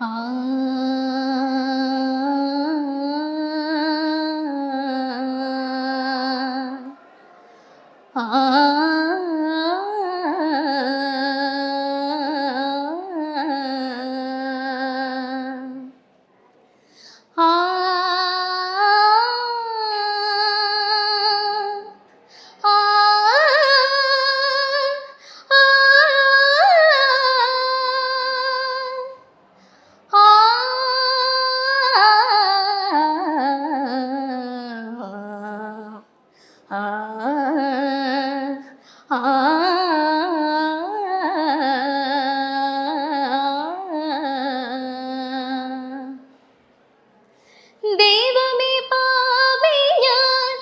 ആ ദൈവമേ പാപി ഞാൻ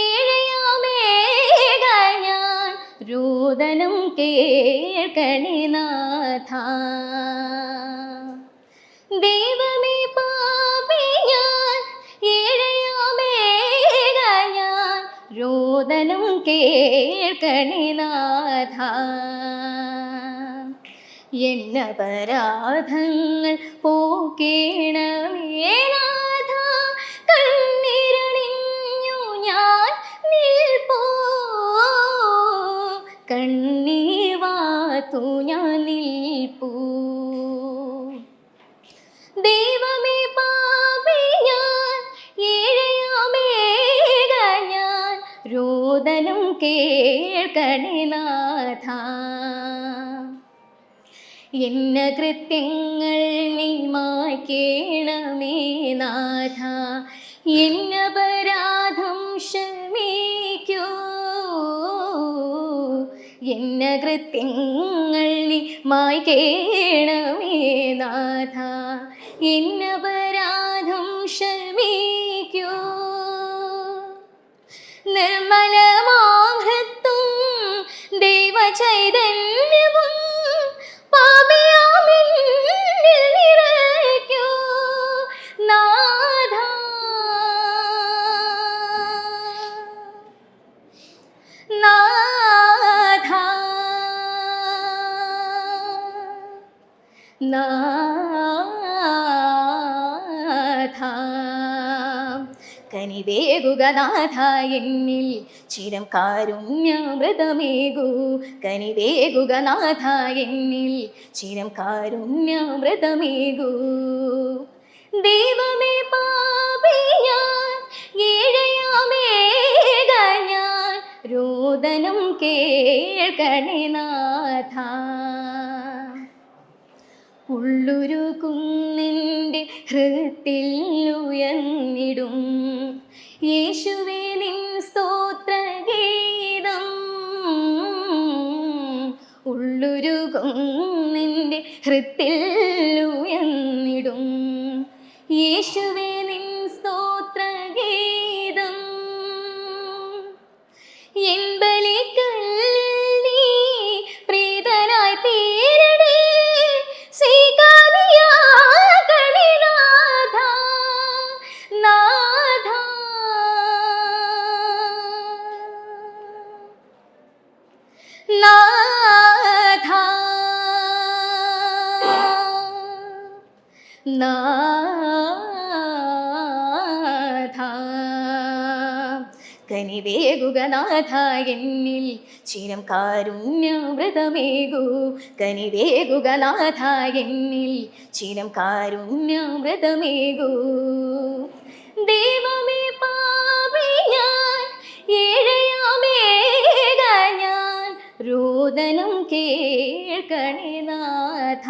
ഏഴയാമേക ഞാൻ രോദനം കേൾക്കണേ നാഥ. ദൈവമേ രോദനം എന്ന നാഥ എന്നപരാധങ്ങൾ പോക്കേണമേ രോദനം കേൾക്കണിനാഥ എന്ന കൃത്യങ്ങൾ നീ മായ്ക്കേണമേ നാഥ. എന്നപരാധം ക്ഷമിക്കൂ. എന്ന കൃത്യങ്ങൾ നീ മായ്ക്കേണമേ നാഥ. എന്നപരാധം ക്ഷമിക്കൂ നാഥ. കനിവേകുക നാഥ എന്നിൽ ചിരം കാരുണ്യമൃതമേകൂ. കനിവേകുക നാഥ എന്നിൽ ചിരം കാരുണ്യമൃതമേകൂ. ദൈവമേ പാപി ഞാൻ ഏഴയാമേക ഞാൻ രോദനം കേൾക്കണേ നാഥ. ഉള്ളൊരു കുന്നിന്റെ ഹൃത്തിൽ ഉയർന്നിടും. യേശുവേ നിൻ സ്തോത്രഗീതം ഉള്ളൊരു കുന്നിന്റെ ഹൃത്തിൽ ഉയർന്നിടും. യേശുവേ നാഥ നാഥ കനിവേകുക നാഥ എന്നിൽ ചിരം കാരുണ്യമൃതമേകൂ കനിവേകുക നാഥ എന്നിൽ ചിരം കാരുണ്യമൃതമേകൂ ദൈവമേ രോദനം കേൾക്കണേ നാഥ.